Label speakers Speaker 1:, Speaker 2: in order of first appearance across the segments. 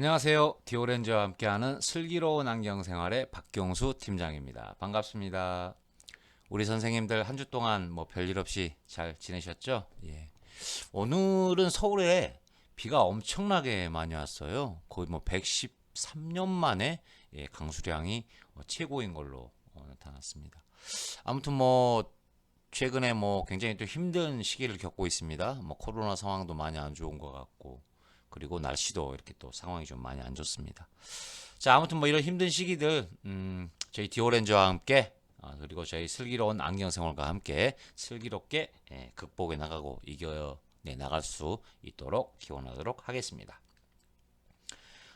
Speaker 1: 안녕하세요. 디오렌즈와 함께하는 슬기로운 안경 생활의 박경수 팀장입니다. 반갑습니다. 우리 선생님들 한 주 동안 뭐 별일 없이 잘 지내셨죠? 예. 오늘은 서울에 비가 엄청나게 많이 왔어요. 거의 뭐 113년 만에 예, 강수량이 어, 최고인 걸로 어, 나타났습니다. 아무튼 뭐 최근에 뭐 굉장히 또 힘든 시기를 겪고 있습니다. 뭐 코로나 상황도 많이 안 좋은 것 같고 그리고 날씨도 이렇게 또 상황이 좀 많이 안 좋습니다. 자, 아무튼 뭐 이런 힘든 시기들, 음, 저희 디오렌즈와 함께, 아, 그리고 저희 슬기로운 안경생활과 함께 슬기롭게 예, 극복해 나가고 이겨 내 나갈 수 있도록 기원하도록 하겠습니다.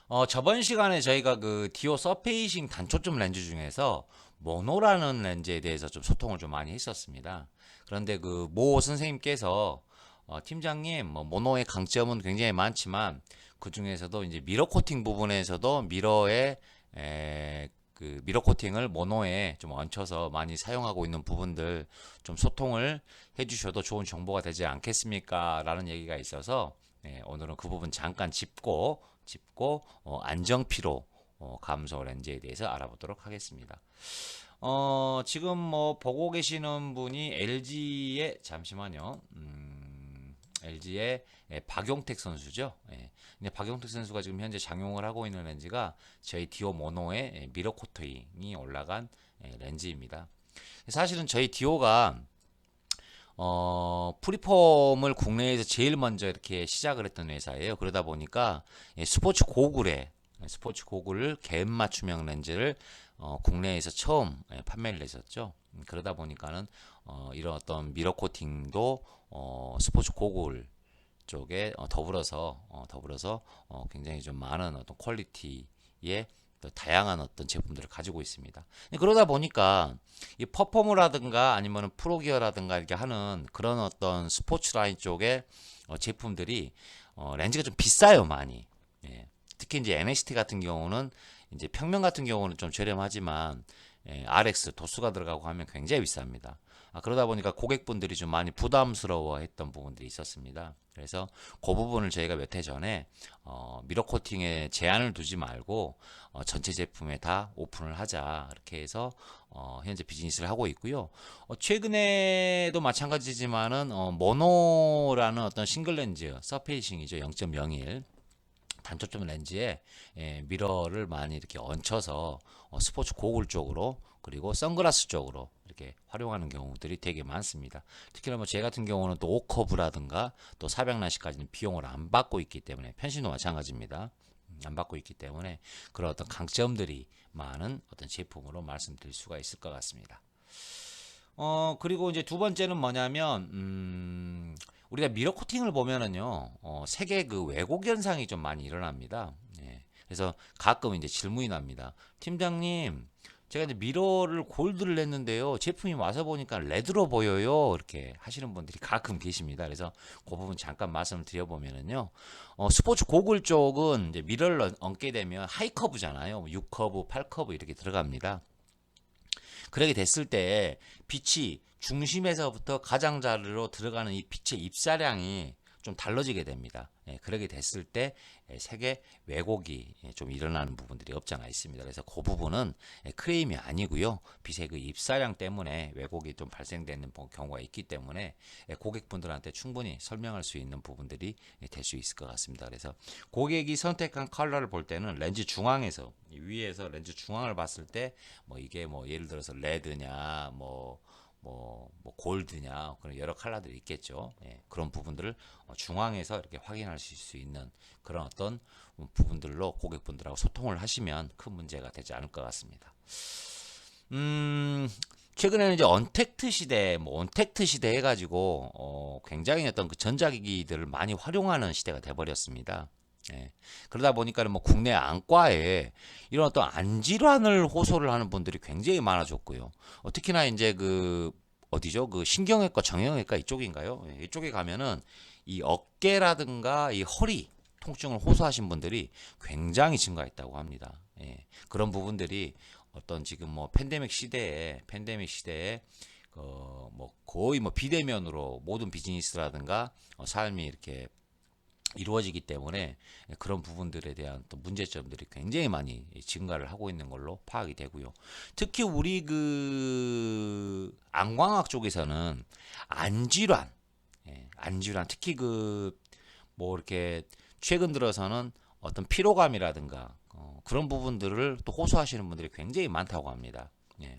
Speaker 1: 어, 저번 시간에 저희가 그 디오 서페이싱 단초점 렌즈 중에서 모노라는 렌즈에 대해서 좀 소통을 좀 많이 했었습니다. 그런데 그 모 선생님께서 어, 팀장님, 뭐 모노의 강점은 굉장히 많지만 그 중에서도 이제 미러 코팅 부분에서도 미러의 에, 그 미러 코팅을 모노에 좀 얹혀서 많이 사용하고 있는 부분들 좀 소통을 해주셔도 좋은 정보가 되지 않겠습니까? 라는 얘기가 있어서 예, 오늘은 그 부분 잠깐 짚고 짚고 어, 안정 피로 어, 감소 렌즈에 대해서 알아보도록 하겠습니다. 어, 지금 뭐 보고 계시는 분이 LG의 잠시만요. 음, LG의 예, 박용택 선수죠. 예. 근데 박용택 선수가 지금 현재 장용을 하고 있는 렌즈가 저희 디오 모노의 예, 미러 코팅이 올라간 예, 렌즈입니다. 사실은 저희 디오가 어, 프리폼을 국내에서 제일 먼저 이렇게 시작을 했던 회사예요. 그러다 보니까 예, 스포츠 고글에 예, 스포츠 고글을 갭 맞춤형 렌즈를 어, 국내에서 처음 예, 판매를 했었죠. 음, 그러다 보니까는 어, 이런 어떤 미러 코팅도 어, 스포츠 고글 쪽에 어, 더불어서 어, 더불어서 어, 굉장히 좀 많은 어떤 퀄리티의 또 다양한 어떤 제품들을 가지고 있습니다. 그러다 보니까 이 퍼포머라든가 아니면 프로기어라든가 이렇게 하는 그런 어떤 스포츠 라인 쪽의 어, 제품들이 어, 렌즈가 좀 비싸요 많이. 예. 특히 이제 NXT 같은 경우는 이제 평면 같은 경우는 좀 저렴하지만 예, RX 도수가 들어가고 하면 굉장히 비쌉니다. 아, 그러다 보니까 고객분들이 좀 많이 부담스러워했던 부분들이 있었습니다. 그래서 그 부분을 저희가 몇 해 전에 어, 미러 코팅에 제한을 두지 말고 어, 전체 제품에 다 오픈을 하자 이렇게 해서 어, 현재 비즈니스를 하고 있고요. 어, 최근에도 마찬가지지만은 어, 모노라는 어떤 싱글 렌즈 서페이싱이죠 0.01 단초점 렌즈에 예, 미러를 많이 이렇게 얹혀서 어, 스포츠 고글 쪽으로 그리고 선글라스 쪽으로 이렇게 활용하는 경우들이 되게 많습니다. 특히나 뭐 제 같은 경우는 또 오커브라든가 또 400나시까지는 비용을 안 받고 있기 때문에 편신도 마찬가지입니다. 음, 안 받고 있기 때문에 그런 어떤 강점들이 많은 어떤 제품으로 말씀드릴 수가 있을 것 같습니다. 어 그리고 이제 두 번째는 뭐냐면 음 우리가 미러 코팅을 보면은요 어 세계 그 왜곡 현상이 좀 많이 일어납니다. 예. 그래서 가끔 이제 질문이 납니다. 팀장님 제가 이제 미러를 골드를 냈는데요. 제품이 와서 보니까 레드로 보여요. 이렇게 하시는 분들이 가끔 계십니다. 그래서 그 부분 잠깐 말씀을 드려보면은요. 어, 스포츠 고글 쪽은 이제 미러를 얹- 얹게 되면 하이커브잖아요. 6커브, 8커브 이렇게 들어갑니다. 그렇게 됐을 때 빛이 중심에서부터 가장자리로 들어가는 이 빛의 입사량이 좀 달라지게 됩니다. 예, 그렇게 됐을 때 예, 색의 왜곡이 예, 좀 일어나는 부분들이 없지 않아 있습니다. 그래서 그 부분은 예, 크레임이 아니고요. 빛의 그 입사량 때문에 왜곡이 좀 발생되는 보- 경우가 있기 때문에 예, 고객분들한테 충분히 설명할 수 있는 부분들이 될 수 있을 것 같습니다. 그래서 고객이 선택한 컬러를 볼 때는 렌즈 중앙에서 이 위에서 렌즈 중앙을 봤을 때 뭐 이게 뭐 예를 들어서 레드냐 뭐 뭐, 뭐 골드냐 그런 여러 컬러들이 있겠죠. 예, 그런 부분들을 어, 중앙에서 이렇게 확인하실 수 있는 그런 어떤 부분들로 고객분들하고 소통을 하시면 큰 문제가 되지 않을 것 같습니다. 음, 최근에는 이제 언택트 시대, 뭐 언택트 시대 해가지고 어, 굉장히 어떤 그 전자기기들을 많이 활용하는 시대가 돼버렸습니다. 예. 그러다 보니까는 뭐 국내 안과에 이런 어떤 안질환을 호소를 하는 분들이 굉장히 많아졌고요. 어, 특히나 이제 그 어디죠? 그 신경외과, 정형외과 이쪽인가요? 예, 이쪽에 가면은 이 어깨라든가 이 허리 통증을 호소하신 분들이 굉장히 증가했다고 합니다. 예, 그런 부분들이 어떤 지금 뭐 팬데믹 시대에 팬데믹 시대에 어, 뭐 거의 뭐 비대면으로 모든 비즈니스라든가 어, 삶이 이렇게 이루어지기 때문에 그런 부분들에 대한 또 문제점들이 굉장히 많이 증가를 하고 있는 걸로 파악이 되고요. 특히 우리 그 안광학 쪽에서는 안질환, 예, 안질환 특히 그 뭐 이렇게 최근 들어서는 어떤 피로감이라든가 어, 그런 부분들을 또 호소하시는 분들이 굉장히 많다고 합니다. 예.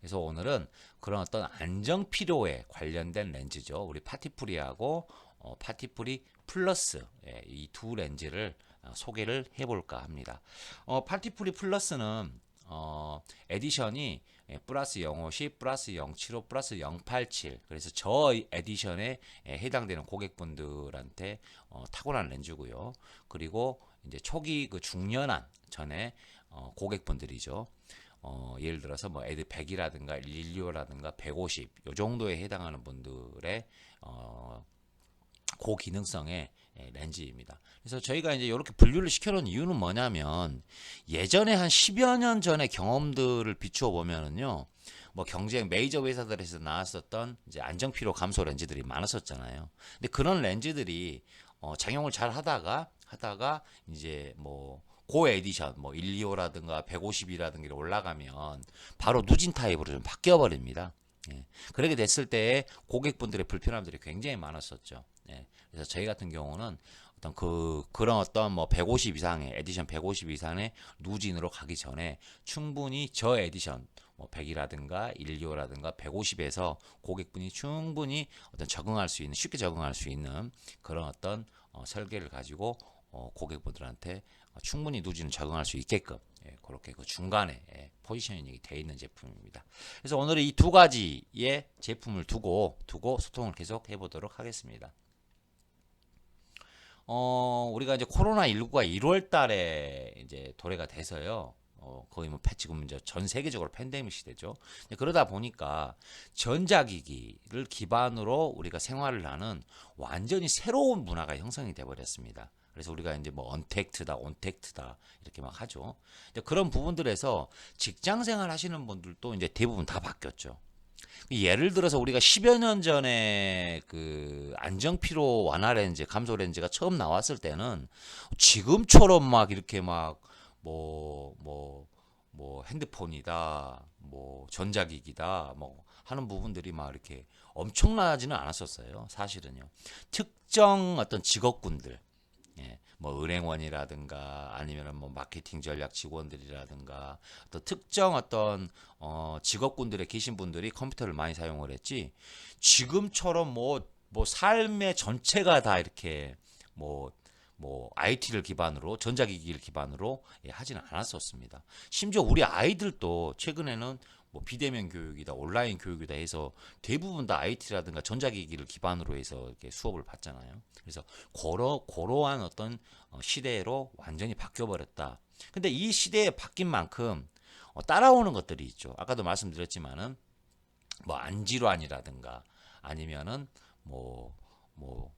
Speaker 1: 그래서 오늘은 그런 어떤 안정 피로에 관련된 렌즈죠. 우리 파티프리하고 어, 파티프리 플러스 예, 이두 렌즈를 어, 소개를 해볼까 합니다. 어, 파티프리 플러스는 어, 에디션이 예, 플러스 050, 플러스 075, 플러스 087 그래서 저 에디션에 예, 해당되는 고객분들한테 어, 탁월한 렌즈고요. 그리고 이제 초기 그 중년한 전에 어, 고객분들이죠. 어, 예를 들어서 뭐 에드 100이라든가 115라든가 150 요 정도에 해당하는 분들의 어, 고기능성의 예, 렌즈입니다. 그래서 저희가 이제 이렇게 분류를 시켜놓은 이유는 뭐냐면 예전에 한 10여 년 전의 경험들을 비추어 보면은요, 뭐 경쟁 메이저 회사들에서 나왔었던 이제 안정 피로 감소 렌즈들이 많았었잖아요. 근데 그런 렌즈들이 어, 작용을 잘 하다가 하다가 이제 뭐 고 에디션 뭐 125라든가 150이라든가 올라가면 바로 누진 타입으로 좀 바뀌어 버립니다. 예. 그렇게 됐을 때 고객분들의 불편함들이 굉장히 많았었죠. 예. 그래서 저희 같은 경우는 어떤 그 그런 어떤 뭐 150 이상의 에디션 150 이상의 누진으로 가기 전에 충분히 저 에디션 뭐 100이라든가 125라든가 150에서 고객분이 충분히 어떤 적응할 수 있는 쉽게 적응할 수 있는 그런 어떤 어, 설계를 가지고 어, 고객분들한테 어, 충분히 누진을 적응할 수 있게끔 예, 그렇게 그 중간에 예, 포지셔닝이 되어 있는 제품입니다. 그래서 오늘은 이 두 가지의 제품을 두고 두고 소통을 계속 해보도록 하겠습니다. 어, 우리가 이제 코로나 19가 1월 달에 이제 도래가 돼서요. 어, 거의 뭐 패- 지금 이제 전 세계적으로 팬데믹 시대죠. 그러다 보니까 전자기기를 기반으로 우리가 생활을 하는 완전히 새로운 문화가 형성이 돼 버렸습니다. 그래서 우리가 이제 뭐 언택트다, 온택트다 이렇게 막 하죠. 그런 부분들에서 직장 생활 하시는 분들도 이제 대부분 다 바뀌었죠. 예를 들어서 우리가 10여 년 전에 그 안정 피로 완화 렌즈, 감소 렌즈가 처음 나왔을 때는 지금처럼 막 이렇게 막 뭐 뭐 뭐 핸드폰이다, 뭐 전자기기다, 뭐 하는 부분들이 막 이렇게 엄청나지는 않았었어요. 사실은요. 특정 어떤 직업군들 예, 뭐 은행원이라든가 아니면은 뭐 마케팅 전략 직원들이라든가 또 특정 어떤 어 직업군들에 계신 분들이 컴퓨터를 많이 사용을 했지 지금처럼 뭐뭐 삶의 전체가 다 이렇게 뭐뭐 IT를 기반으로 전자기기를 기반으로 예, 하지는 않았었습니다. 심지어 우리 아이들도 최근에는 뭐 비대면 교육이다 온라인 교육이다 해서 대부분 다 IT라든가 전자기기를 기반으로 해서 이렇게 수업을 받잖아요. 그래서 고러 고러한 어떤 어, 시대로 완전히 바뀌어 버렸다. 근데 이 시대에 바뀐 만큼 어, 따라오는 것들이 있죠. 아까도 말씀드렸지만은 뭐 안질환이라든가 아니면은 뭐뭐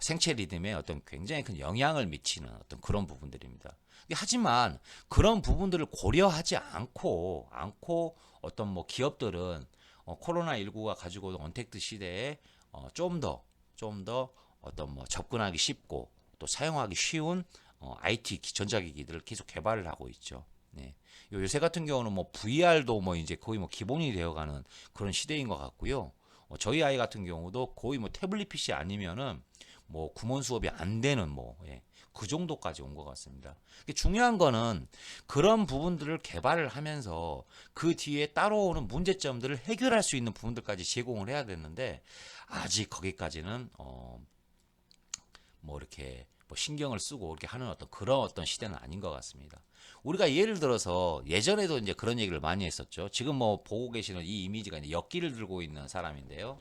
Speaker 1: 생체 리듬에 어떤 굉장히 큰 영향을 미치는 어떤 그런 부분들입니다. 하지만 그런 부분들을 고려하지 않고 않고 어떤 뭐 기업들은 어, 코로나 19가 가지고 온 언택트 시대에 어, 좀더좀더 어떤 뭐 접근하기 쉽고 또 사용하기 쉬운 어, IT 기- 전자기기들을 계속 개발을 하고 있죠. 네. 요- 요새 같은 경우는 뭐 VR도 뭐 이제 거의 뭐 기본이 되어가는 그런 시대인 것 같고요. 어, 저희 아이 같은 경우도 거의 뭐 태블릿 PC 아니면은 뭐 구몬 수업이 안 되는 뭐 예, 그 정도까지 온 것 같습니다. 중요한 거는 그런 부분들을 개발을 하면서 그 뒤에 따라오는 문제점들을 해결할 수 있는 부분들까지 제공을 해야 되는데 아직 거기까지는 어, 뭐 이렇게 뭐 신경을 쓰고 이렇게 하는 어떤 그런 어떤 시대는 아닌 것 같습니다. 우리가 예를 들어서 예전에도 이제 그런 얘기를 많이 했었죠. 지금 뭐 보고 계시는 이 이미지가 이제 역기를 들고 있는 사람인데요.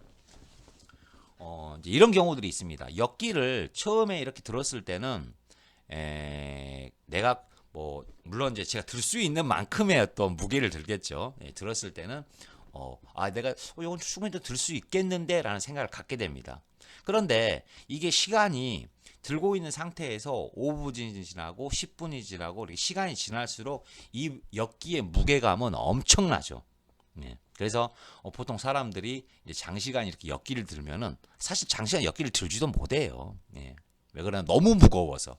Speaker 1: 어, 이런 경우들이 있습니다. 역기를 처음에 이렇게 들었을 때는 에, 내가 뭐 물론 이제 제가 들 수 있는 만큼의 어떤 무게를 들겠죠. 예, 들었을 때는 어, 아 내가 어, 이건 충분히 들 수 있겠는데라는 생각을 갖게 됩니다. 그런데 이게 시간이 들고 있는 상태에서 5분이 지나고 10분이 지나고 시간이 지날수록 이 역기의 무게감은 엄청나죠. 예. 그래서 어, 보통 사람들이 장시간 이렇게 역기를 들면은 사실 장시간 역기를 들지도 못해요. 예. 왜 그러냐 너무 무거워서.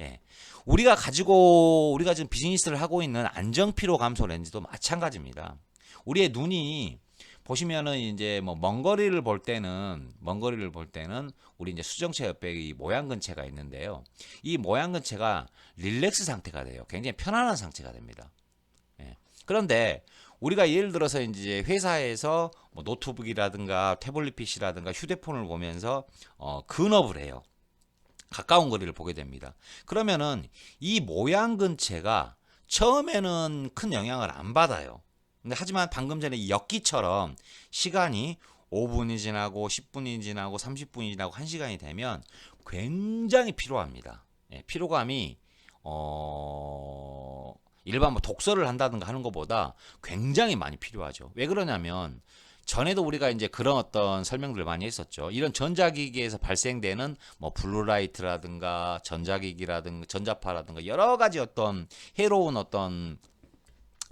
Speaker 1: 예. 우리가 가지고 우리가 지금 비즈니스를 하고 있는 안정 피로 감소 렌즈도 마찬가지입니다. 우리의 눈이 보시면은 이제 뭐 먼 거리를 볼 때는 먼 거리를 볼 때는 우리 이제 수정체 옆에 이 모양 근체가 있는데요. 이 모양 근체가 릴렉스 상태가 돼요. 굉장히 편안한 상태가 됩니다. 예. 그런데 우리가 예를 들어서 이제 회사에서 뭐 노트북이라든가 태블릿 PC라든가 휴대폰을 보면서 어, 근업을 해요. 가까운 거리를 보게 됩니다. 그러면은 이 모양 근체가 처음에는 큰 영향을 안 받아요. 근데 하지만 방금 전에 이 엮기처럼 시간이 5분이 지나고 10분이 지나고 30분이 지나고 1시간이 되면 굉장히 피로합니다. 예, 피로감이 어 일반 뭐 독서를 한다든가 하는 것보다 굉장히 많이 필요하죠. 왜 그러냐면 전에도 우리가 이제 그런 어떤 설명들을 많이 했었죠. 이런 전자기기에서 발생되는 뭐 블루라이트라든가 전자기기라든가 전자파라든가 여러 가지 어떤 해로운 어떤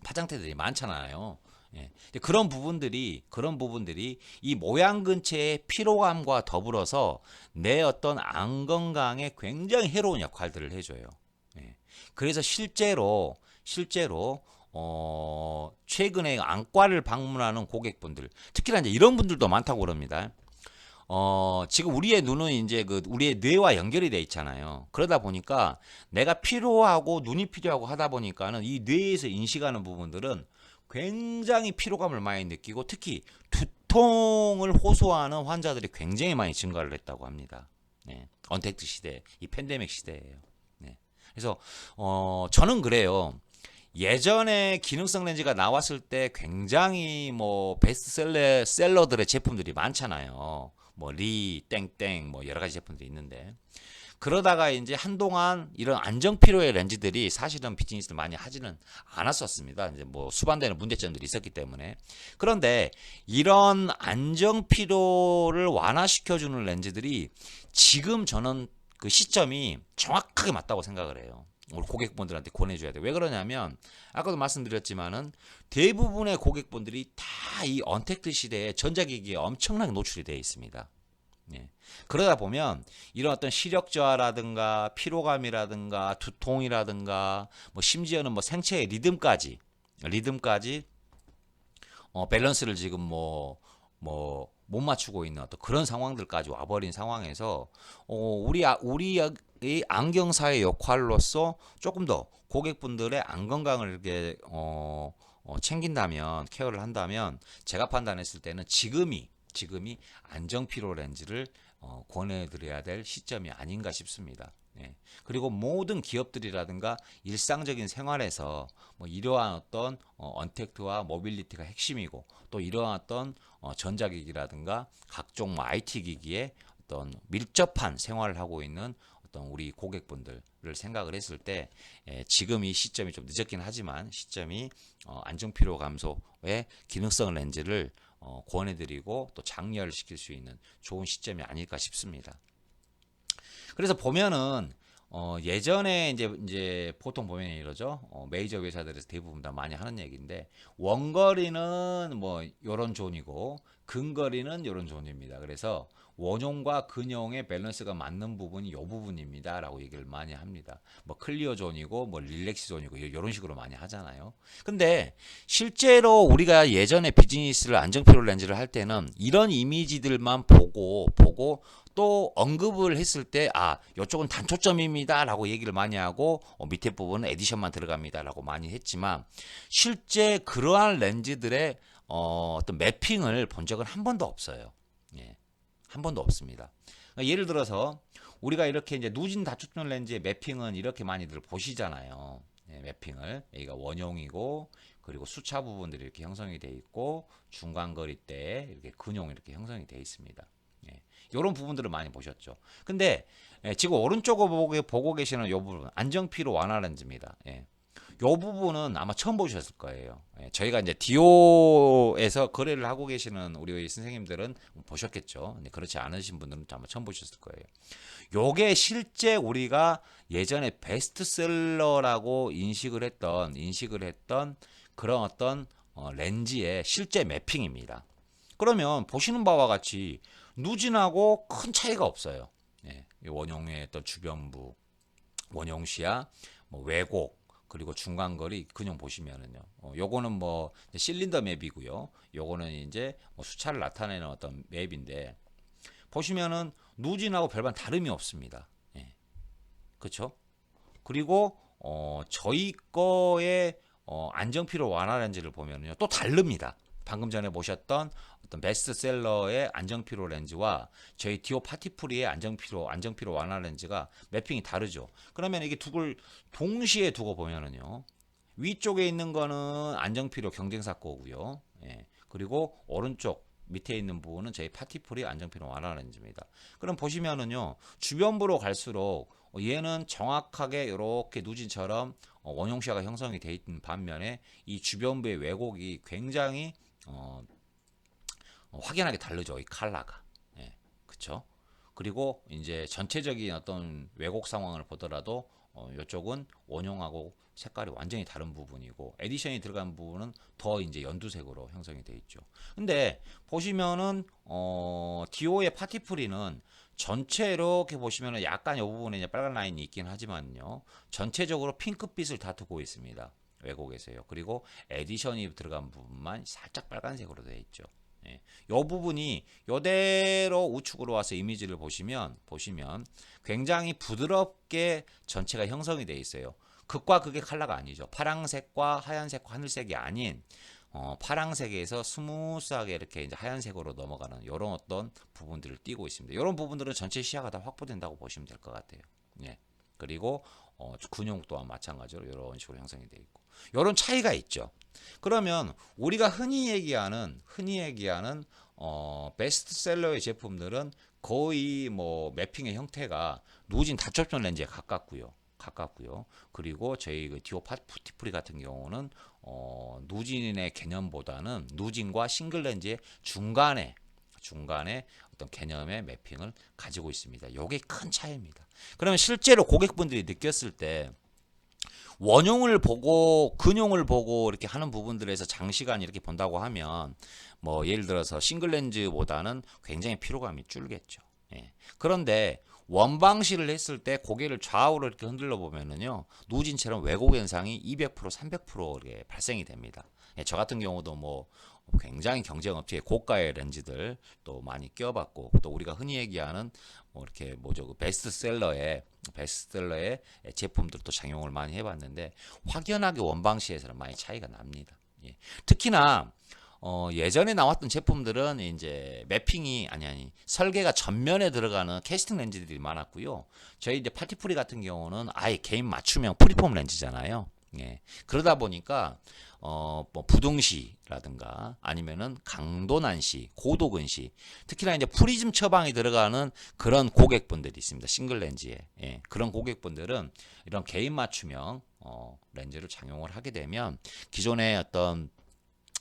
Speaker 1: 파장태들이 많잖아요. 예. 그런 부분들이 그런 부분들이 이 모양 근체의 피로감과 더불어서 내 어떤 안 건강에 굉장히 해로운 역할들을 해줘요. 예. 그래서 실제로 실제로 어 최근에 안과를 방문하는 고객분들 특히나 이제 이런 분들도 많다고 그럽니다. 어, 지금 우리의 눈은 이제 그 우리의 뇌와 연결이 돼 있잖아요. 그러다 보니까 내가 필요하고 눈이 필요하고 하다 보니까는 이 뇌에서 인식하는 부분들은 굉장히 피로감을 많이 느끼고 특히 두통을 호소하는 환자들이 굉장히 많이 증가를 했다고 합니다. 네. 언택트 시대, 이 팬데믹 시대예요. 네. 그래서 어, 저는 그래요. 예전에 기능성 렌즈가 나왔을 때 굉장히 뭐 베스트셀러 셀러들의 제품들이 많잖아요. 뭐 리, 땡땡 뭐 여러 가지 제품들이 있는데 그러다가 이제 한동안 이런 안정 피로의 렌즈들이 사실은 비즈니스를 많이 하지는 않았었습니다. 이제 뭐 수반되는 문제점들이 있었기 때문에 그런데 이런 안정 피로를 완화시켜주는 렌즈들이 지금 저는 그 시점이 정확하게 맞다고 생각을 해요. 우리 고객분들한테 권해줘야 돼. 왜 그러냐면 아까도 말씀드렸지만은 대부분의 고객분들이 다 이 언택트 시대에 전자기기에 엄청나게 노출이 되어 있습니다. 예. 그러다 보면 이런 어떤 시력 저하라든가 피로감이라든가 두통이라든가 뭐 심지어는 뭐 생체의 리듬까지 리듬까지 어, 밸런스를 지금 뭐 뭐 못 맞추고 있는 어떤 그런 상황들까지 와버린 상황에서 어, 우리 아, 우리 의 안경사의 역할로서 조금 더 고객분들의 안 건강을 이렇게 어, 어, 챙긴다면 케어를 한다면 제가 판단했을 때는 지금이 지금이 안정 피로 렌즈를 어, 권해드려야 될 시점이 아닌가 싶습니다. 예. 그리고 모든 기업들이라든가 일상적인 생활에서 뭐 이러한 어떤 어, 언택트와 모빌리티가 핵심이고 또 이러한 어떤 어, 전자기기라든가 각종 뭐 IT 기기에 어떤 밀접한 생활을 하고 있는 어떤 우리 고객분들을 생각을 했을 때 예, 지금 이 시점이 좀 늦었긴 하지만 시점이 어, 안정 피로 감소의 기능성 렌즈를 어, 권해드리고 또 장려를 시킬 수 있는 좋은 시점이 아닐까 싶습니다. 그래서 보면은 어, 예전에 이제 이제 보통 보면 이러죠. 어, 메이저 회사들에서 대부분 다 많이 하는 얘기인데 원거리는 뭐 요런 존이고 근거리는 요런 존입니다. 그래서 원용과 근용의 밸런스가 맞는 부분이 요 부분입니다 라고 얘기를 많이 합니다. 뭐 클리어 존이고 뭐 릴렉스 존이고 이런 식으로 많이 하잖아요. 근데 실제로 우리가 예전에 비즈니스를 안정피로 렌즈를 할 때는 이런 이미지들만 보고 보고 또 언급을 했을 때 아, 이쪽은 단초점입니다 라고 얘기를 많이 하고 어, 밑에 부분은 에디션만 들어갑니다 라고 많이 했지만 실제 그러한 렌즈들의 어, 어떤 매핑을 본 적은 한 번도 없어요. 예. 한 번도 없습니다. 그러니까 예를 들어서 우리가 이렇게 이제 누진 다초점 렌즈의 매핑은 이렇게 많이들 보시잖아요. 예, 매핑을 여기가 원용이고 그리고 수차 부분들이 이렇게 형성이 돼 있고 중간 거리 때 이렇게 근용 이렇게 형성이 돼 있습니다. 예, 이런 부분들을 많이 보셨죠. 근데 예, 지금 오른쪽을 보고 계시는 이 부분 안정피로 완화 렌즈입니다. 예. 요 부분은 아마 처음 보셨을 거예요. 예, 저희가 이제 디오에서 거래를 하고 계시는 우리 선생님들은 보셨겠죠. 근데 그렇지 않으신 분들은 아마 처음 보셨을 거예요. 요게 실제 우리가 예전에 베스트셀러라고 인식을 했던 인식을 했던 그런 어떤 어, 렌즈의 실제 매핑입니다. 그러면 보시는 바와 같이 누진하고 큰 차이가 없어요. 예, 이 원형의 어떤 주변부, 원형시야, 뭐 왜곡, 그리고 중간거리 근형 보시면은요. 어, 요거는 뭐 실린더 맵이고요. 요거는 이제 뭐 수차를 나타내는 어떤 맵인데 보시면은 누진하고 별반 다름이 없습니다. 예. 그렇죠? 그리고 어, 저희 거의 어, 안정피로 완화 렌즈를 보면요 또 다릅니다. 방금 전에 보셨던 어떤 베스트셀러의 안정피로 렌즈와 저희 디오 파티프리의 안정피로 안정피로 완화 렌즈가 매핑이 다르죠. 그러면 이게 두걸 동시에 두고 보면은요 위쪽에 있는 거는 안정피로 경쟁사 거고요. 예. 그리고 오른쪽 밑에 있는 부분은 저희 파티풀이 안정피로 완화 렌즈입니다. 그럼 보시면은요 주변부로 갈수록 얘는 정확하게 이렇게 누진처럼 어, 원형시야가 형성이 돼 있는 반면에 이 주변부의 왜곡이 굉장히 어, 어, 확연하게 다르죠 이 칼라가 예, 그렇죠 그리고 이제 전체적인 어떤 왜곡 상황을 보더라도 어, 이쪽은 원형하고 색깔이 완전히 다른 부분이고 에디션이 들어간 부분은 더 이제 연두색으로 형성이 돼 있죠. 근데 보시면은 어 디오의 파티프리는 전체 이렇게 보시면은 약간 이 부분에 이제 빨간 라인이 있긴 하지만요. 전체적으로 핑크빛을 다투고 있습니다. 왜곡에서요. 그리고 에디션이 들어간 부분만 살짝 빨간색으로 되어 있죠. 예. 요 부분이 요대로 우측으로 와서 이미지를 보시면 보시면 굉장히 부드럽게 전체가 형성이 되어 있어요. 극과 극의 컬러가 아니죠. 파랑색과 하얀색과 하늘색이 아닌 어, 파랑색에서 스무스하게 이렇게 이제 하얀색으로 넘어가는 이런 어떤 부분들을 띄고 있습니다. 이런 부분들은 전체 시야가 다 확보된다고 보시면 될 것 같아요. 예. 그리고 어, 근육 또한 마찬가지로 이런 식으로 형성이 되어 있고 이런 차이가 있죠. 그러면 우리가 흔히 얘기하는 흔히 얘기하는 어, 베스트셀러의 제품들은 거의 뭐 매핑의 형태가 누진 다촉점 렌즈에 가깝고요. 가깝고요. 그리고 저희 그 디오 파티프리 같은 경우는 어, 누진의 개념보다는 누진과 싱글 렌즈의 중간에 중간에 어떤 개념의 매핑을 가지고 있습니다. 요게 큰 차이입니다. 그러면 실제로 고객분들이 느꼈을 때 원용을 보고 근용을 보고 이렇게 하는 부분들에서 장시간 이렇게 본다고 하면 뭐 예를 들어서 싱글 렌즈보다는 굉장히 피로감이 줄겠죠. 예. 그런데 원방시를 했을 때 고개를 좌우로 이렇게 흔들러 보면은요 누진처럼 왜곡 현상이 200% 300% 이렇게 발생이 됩니다. 예, 저 같은 경우도 뭐 굉장히 경쟁 업체의 고가의 렌즈들 또 많이 끼워봤고 또 우리가 흔히 얘기하는 뭐 이렇게 뭐죠 그 베스트셀러의 베스트셀러의 제품들도 작용을 많이 해봤는데 확연하게 원방시에서는 많이 차이가 납니다. 예. 특히나 어, 예전에 나왔던 제품들은 이제 매핑이 아니 아니 설계가 전면에 들어가는 캐스팅 렌즈들이 많았고요. 저희 이제 파티프리 같은 경우는 아예 개인 맞춤형 프리폼 렌즈잖아요. 예. 그러다 보니까 어, 뭐 부등시라든가 아니면은 강도난시, 고도근시, 특히나 이제 프리즘 처방이 들어가는 그런 고객분들이 있습니다. 싱글 렌즈에. 예. 그런 고객분들은 이런 개인 맞춤형 어, 렌즈를 착용을 하게 되면 기존의 어떤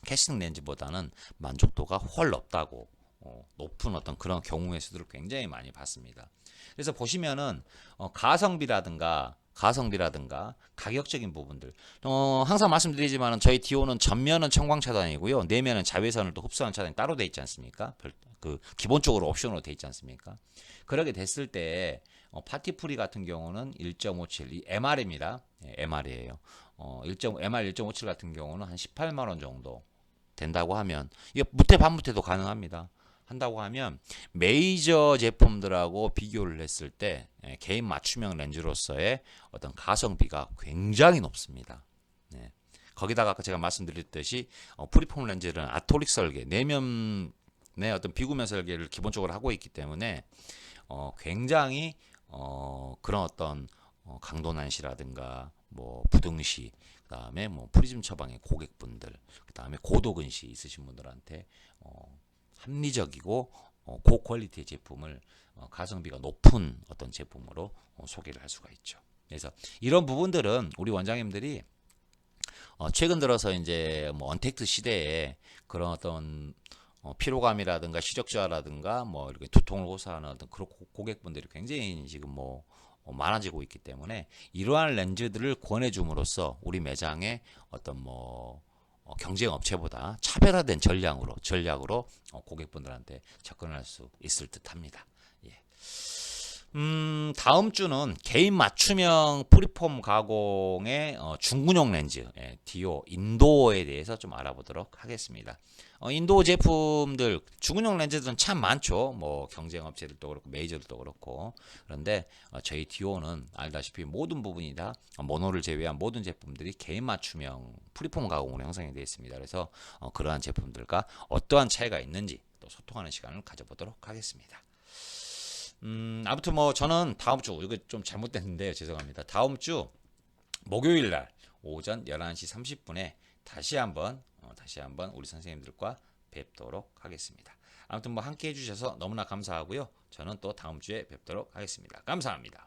Speaker 1: 캐스팅 렌즈보다는 만족도가 훨 높다고 어, 높은 어떤 그런 경우의 수들을 굉장히 많이 봤습니다. 그래서 보시면은 어, 가성비라든가 가성비라든가 가격적인 부분들 어, 항상 말씀드리지만 저희 디오는 전면은 청광 차단이고요 내면은 자외선을 또 흡수하는 차단이 따로 돼 있지 않습니까? 별, 그 기본적으로 옵션으로 돼 있지 않습니까? 그렇게 됐을 때 어, 파티프리 같은 경우는 1.57 이 MR입니다. 예, MR이에요. 어, 1. MR 1.57 같은 경우는 한 18만 원 정도 된다고 하면 이게 무태 반무태도 가능합니다. 한다고 하면 메이저 제품들하고 비교를 했을 때 예, 개인 맞춤형 렌즈로서의 어떤 가성비가 굉장히 높습니다. 네. 거기다가 아까 제가 말씀드렸듯이 어, 프리폼 렌즈는 아토릭 설계 내면의 어떤 비구면 설계를 기본적으로 하고 있기 때문에 어, 굉장히 어, 그런 어떤 어, 강도난시라든가 뭐 부등시 그다음에 뭐 프리즘 처방의 고객분들 그다음에 고도근시 있으신 분들한테 어, 합리적이고 어, 고퀄리티의 제품을 어, 가성비가 높은 어떤 제품으로 어, 소개를 할 수가 있죠. 그래서 이런 부분들은 우리 원장님들이 어, 최근 들어서 이제 뭐 언택트 시대에 그런 어떤 어, 피로감이라든가 시력 저하라든가 뭐 이렇게 두통을 호소하는 어떤 그런 고- 고객분들이 굉장히 지금 뭐 어, 많아지고 있기 때문에 이러한 렌즈들을 권해줌으로써 우리 매장에 어떤 뭐 어, 경쟁 업체보다 차별화된 전략으로 전략으로 어, 고객분들한테 접근할 수 있을 듯합니다. 예. 음, 다음 주는 개인 맞춤형 프리폼 가공의 어, 중군용 렌즈, 예, 디오, 인도어에 대해서 좀 알아보도록 하겠습니다. 어, 인도 제품들, 중군용 렌즈들은 참 많죠. 뭐, 경쟁 업체들도 그렇고, 메이저들도 그렇고. 그런데 어, 저희 디오는 알다시피 모든 부분이 다 어, 모노를 제외한 모든 제품들이 개인 맞춤형 프리폼 가공으로 형성이 되어 있습니다. 그래서 어, 그러한 제품들과 어떠한 차이가 있는지 또 소통하는 시간을 가져보도록 하겠습니다. 음, 아무튼 뭐 저는 다음 주 이거 좀 잘못됐는데요. 죄송합니다. 다음 주 목요일 날 오전 11시 30분에 다시 한번 어, 다시 한번 우리 선생님들과 뵙도록 하겠습니다. 아무튼 뭐 함께 해 주셔서 너무나 감사하고요. 저는 또 다음 주에 뵙도록 하겠습니다. 감사합니다.